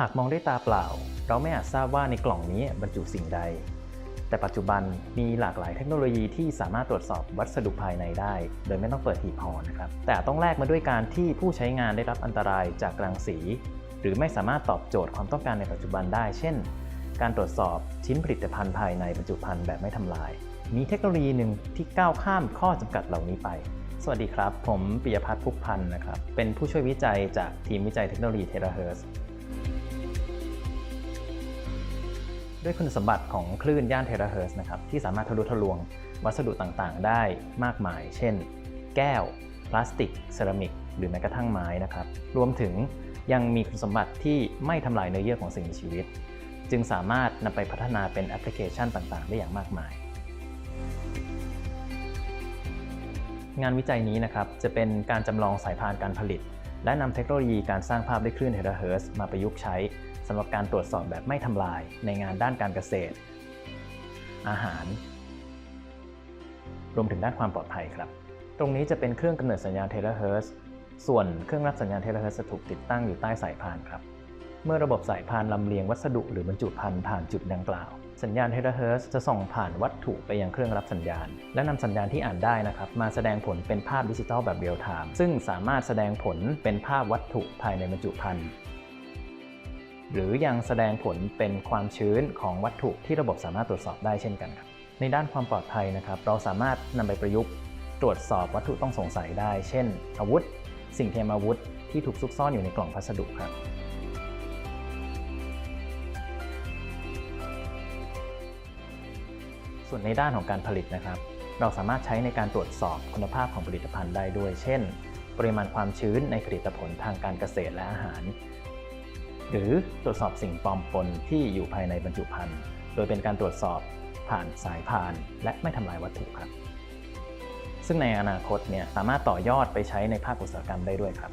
หากมองด้วยตาเปล่า เราไม่อาจทราบว่าในกล่องนี้บรรจุสิ่งใด แต่ปัจจุบันมีหลากหลายเทคโนโลยีที่สามารถตรวจสอบวัสดุภายในได้ โดยไม่ต้องเปิดหีบห่อนะครับ แต่ต้องแลกมาด้วยการที่ผู้ใช้งานได้รับอันตรายจากรังสี หรือไม่สามารถตอบโจทย์ความต้องการในปัจจุบันได้ เช่น การตรวจสอบชิ้นผลิตภัณฑ์ภายในบรรจุภัณฑ์แบบไม่ทำลาย มีเทคโนโลยีหนึ่งที่ก้าวข้ามข้อจำกัดเหล่านี้ไปสวัสดีครับ ผมปิยพัฒน์พุกพันธ์นะครับ เป็นผู้ช่วยวิจัยจากทีมวิจัยเทคโนโลยีเทราเฮิร์ ด้วยคุณสมบัติของคลื่นย่านเทราเฮิร์นะครับที่สามารถทะลุทะลวงวัสดุต่างๆ ได้มากมาย เช่น แก้ว พลาสติก เซรามิก หรือแม้กระทั่งไม้นะครับรวมถึงยังมีคุณสมบัติที่ไม่ทำลายเนื้อเยื่อของสิ่งมีชีวิต จึงสามารถนำไปพัฒนาเป็นแอปพลิเคชันต่างๆ ได้อย่างมากมาย งานวิจัยนี้นะครับจะเป็นการจำลองสายพานการผลิต และนำเทคโนโลยีการสร้างภาพด้วยคลื่นเทราเฮิร์มาประยุกต์ใช้สำหรับการตรวจสอบแบบไม่ทำลายในงานด้านการเกษตร อาหาร รวมถึงด้านความปลอดภัยครับ ตรงนี้จะเป็นเครื่องกำเนิดสัญญาณเทเลเฮิร์ส่วนเครื่องรับสัญญาณเทเลเฮิร์จะถูกติดตั้งอยู่ใต้สายพานครับ เมื่อระบบสายพานลำเลียงวัสดุหรือบรรจุภัณฑ์ผ่านจุดดังกล่าว สัญญาณเทราเฮิร์จะส่งผ่านวัตถุไปยังเครื่องรับสัญญาณ และนำสัญญาณที่อ่านได้นะครับ มาแสดงผลเป็นภาพดิจิทัลแบบเรียลไทม์ซึ่งสามารถแสดงผลเป็นภาพวัตถุภายในบรรจุภัณฑ์หรือยังแสดงผลเป็นความชื้นของวัตถุที่ระบบสามารถตรวจสอบได้เช่นกันครับในด้านความปลอดภัยนะครับ เราสามารถนำไปประยุกต์ ตรวจสอบวัตถุต้องสงสัยได้ เช่น อาวุธ สิ่งเทียมอาวุธที่ถูกซุกซ่อนอยู่ในกล่องพัสดุครับ ส่วนในด้านของการผลิตนะครับ เราสามารถใช้ในการตรวจสอบคุณภาพของผลิตภัณฑ์ได้ด้วย เช่น ปริมาณความชื้นในผลิตผลทางการเกษตรและอาหาร หรือตรวจสอบสิ่งปลอมปนที่อยู่ภายในบรรจุภัณฑ์ โดยเป็นการตรวจสอบผ่านสายพาน และไม่ทำลายวัตถุครับ ซึ่งในอนาคตเนี่ยสามารถต่อยอดไปใช้ในภาคอุตสาหกรรมได้ด้วยครับ